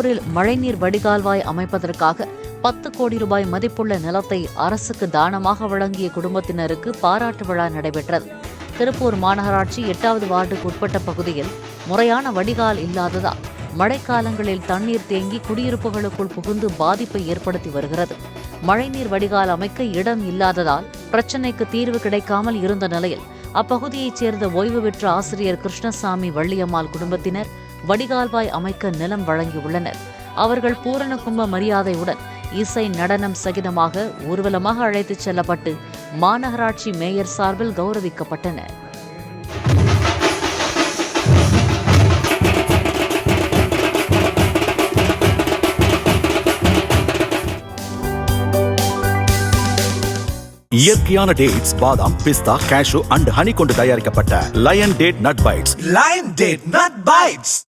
திருப்பூரில் மழைநீர் வடிகால்வாய் அமைப்பதற்காக பத்து கோடி ரூபாய் மதிப்புள்ள நிலத்தை அரசுக்கு தானமாக வழங்கிய குடும்பத்தினருக்கு பாராட்டு விழா நடைபெற்றது. திருப்பூர் மாநகராட்சி எட்டாவது வார்டுக்கு உட்பட்ட பகுதியில் முறையான வடிகால் இல்லாததால் மழைக்காலங்களில் தண்ணீர் தேங்கி குடியிருப்புகளுக்குள் புகுந்து பாதிப்பை ஏற்படுத்தி வருகிறது. மழைநீர் வடிகால் அமைக்க இடம் இல்லாததால் பிரச்சினைக்கு தீர்வு கிடைக்காமல் இருந்த நிலையில் அப்பகுதியைச் சேர்ந்த ஓய்வு பெற்ற ஆசிரியர் கிருஷ்ணசாமி வள்ளியம்மாள் குடும்பத்தினர் வடிகால்வாய் அமைக்க நிலம் வழங்கியுள்ளனர். அவர்கள் பூரண கும்ப மரியாதையுடன் இசை நடனம் சகிதமாக ஊர்வலமாக அழைத்துச் செல்லப்பட்டு மாநகராட்சி மேயர் சார்பில் கௌரவிக்கப்பட்டனர். இயற்கையான டேட்ஸ் பாதாம் பிஸ்தா கேஷு அண்ட் ஹனி கொண்டு தயாரிக்கப்பட்ட Lion date nut bites Lion Date Nut Bites.